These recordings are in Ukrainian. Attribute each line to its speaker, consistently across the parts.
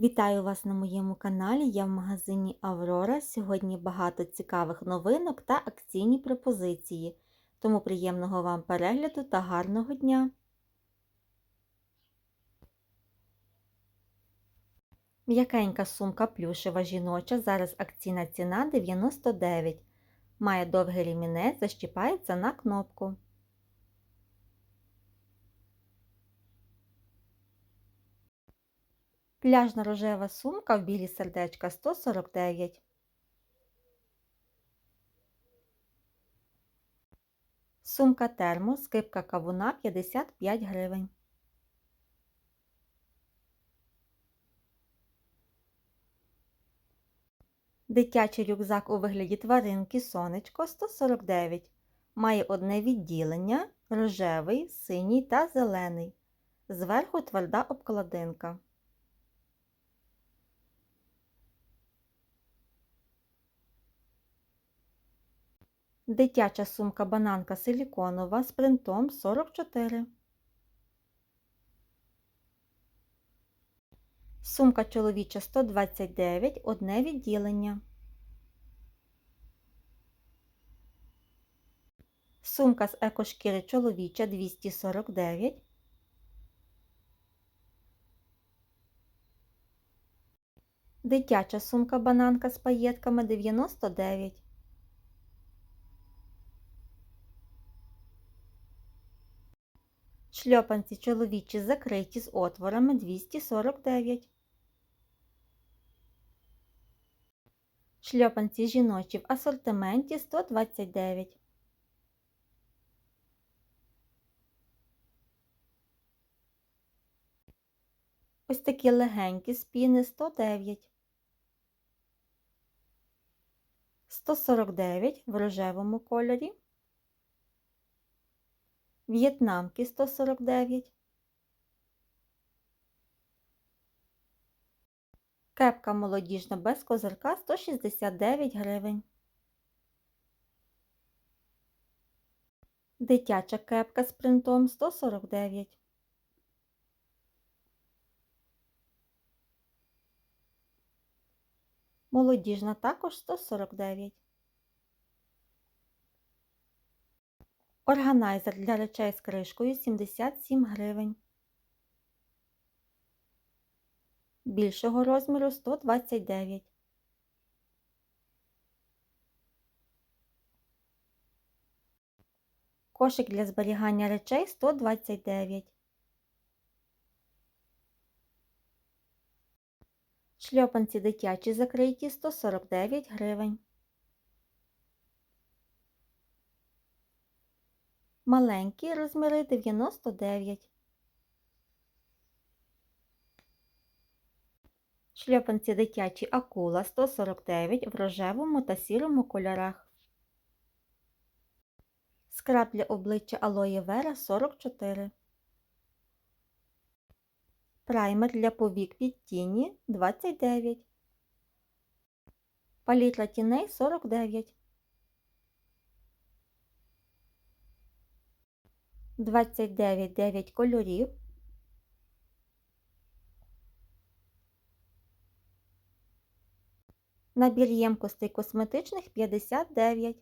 Speaker 1: Вітаю вас на моєму каналі. Я в магазині Аврора. Сьогодні багато цікавих новинок та акційні пропозиції. Тому приємного вам перегляду та гарного дня! М'якенька сумка плюшева жіноча. Зараз акційна ціна 99. Має довгий ремінець, защіпається на кнопку. Пляжна рожева сумка в білі сердечка 149. Сумка термос, скипка кавуна 55 гривень. Дитячий рюкзак у вигляді тваринки сонечко 149. Має одне відділення рожевий, синій та зелений. Зверху тверда обкладинка. Дитяча сумка бананка силіконова з принтом 44. Сумка чоловіча 129, одне відділення. Сумка з екошкіри чоловіча 249. Дитяча сумка бананка з паєтками 99. Шльопанці чоловічі закриті з отворами 249. Шльопанці жіночі в асортименті 129. Ось такі легенькі спіни 109. 149 в рожевому кольорі. В'єтнамки 149. Кепка молодіжна без козирка 169 гривень. Дитяча кепка з принтом 149. Молодіжна також 149. Органайзер для речей з кришкою 77 гривень. Більшого розміру 129. Кошик для зберігання речей 129. Шльопанці дитячі закриті 149 гривень. Маленькі розміри 99. Шльопанці дитячі акула 149 в рожевому та сірому кольорах. Скраб для обличчя алоє вера 44. Праймер для повік від тіні 29. Палітра тіней 49. 29 9 кольорів. Набір ємкостей косметичних 59.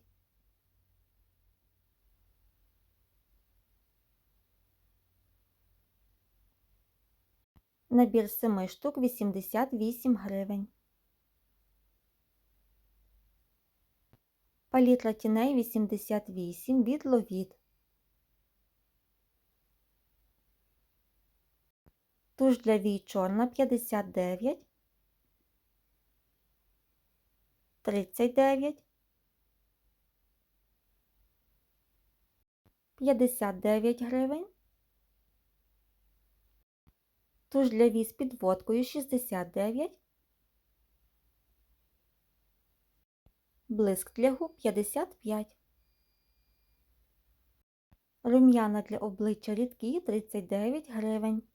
Speaker 1: Набір 7 штук 88 гривень. Палітра тіней 88 від Ловіт. Туш для вій чорна 59, 39, 59 гривень. Туш для вій з підводкою 69, блиск для губ 55. Рум'яна для обличчя рідкі 39 гривень.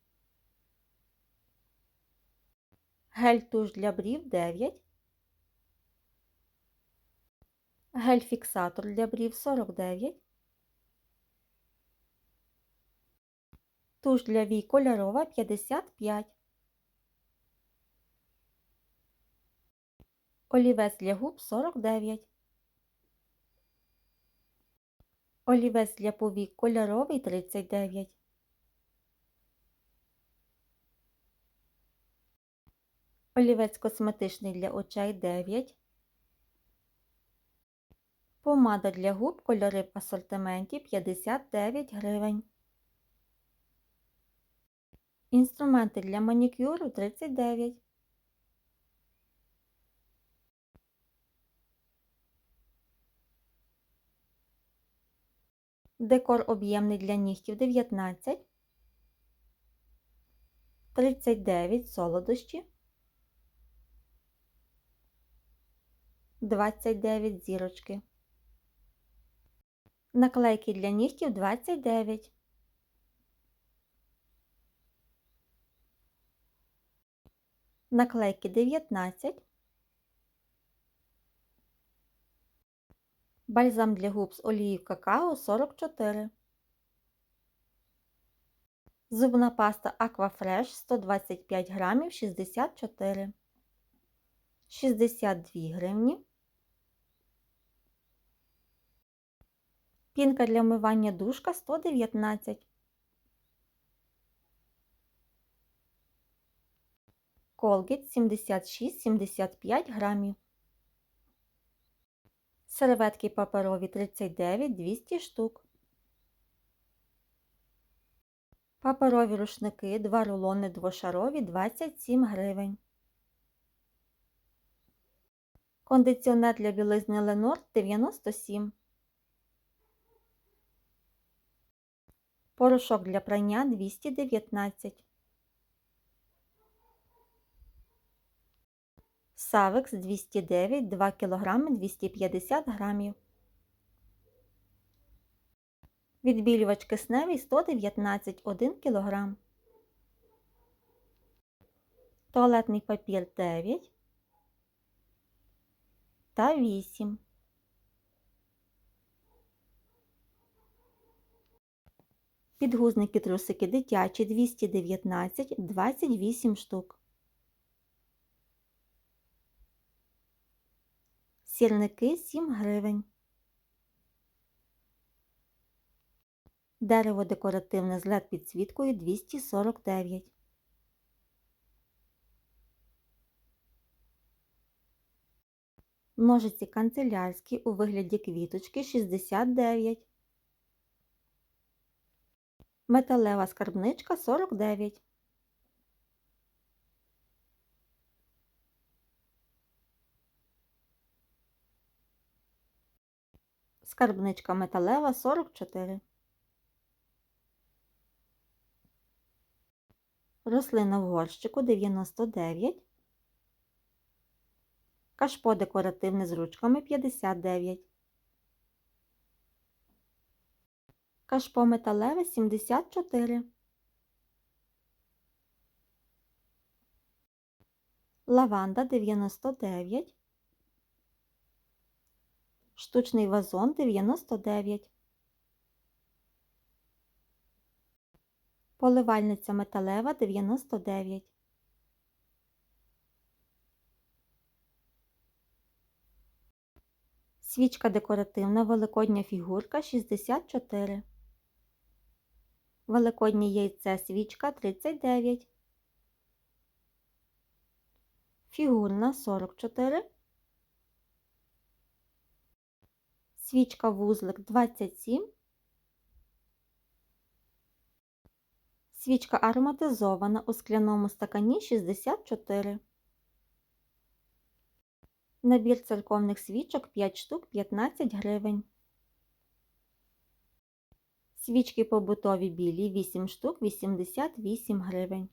Speaker 1: Гель-туш для брів 9. Гель-фіксатор для брів 49. Туш для вій кольорова 55. Олівець для губ 49. Олівець для повік кольоровий 39. Олівець косметичний для очей 9. Помада для губ кольори в асортименті 59 гривень. Інструменти для манікюру 39. Декор об'ємний для нігтів 19. 39 солодощі. 29 зірочки. Наклейки для нігтів 29. Наклейки 19. Бальзам для губ з олією какао 44. Зубна паста Aquafresh 125 грамів 64. 62 гривні. Пінка для вмивання душка 119. Колгіт 76-75 грамів. Серветки паперові 39 200 штук. Паперові рушники 2 рулони двошарові 27 гривень. Кондиціонер для білизни Ленор 97. Порошок для прання 219. Савекс 209 2 кг 250 грамів. Відбілювач кисневий 119 1 кг. Туалетний папір 9 та 8. Підгузники трусики дитячі 219 28 штук. Сірники 7 гривень. Дерево декоративне з led підсвіткою 249. Ножиці канцелярські у вигляді квіточки 69. Металева скарбничка 49. Скарбничка металева 44. Рослина в горщику 99. Кашпо декоративне з ручками 59. Кашпо металеве 74. Лаванда 99. Штучний вазон 99. Поливальниця металева 99. Свічка декоративна великодня фігурка 64. Великоднє яйце свічка 39. Фігурна 44. Свічка вузлик 27. Свічка ароматизована у скляному стакані 64. Набір церковних свічок 5 штук 15 гривень. Свічки побутові білі 8 штук 88 гривень.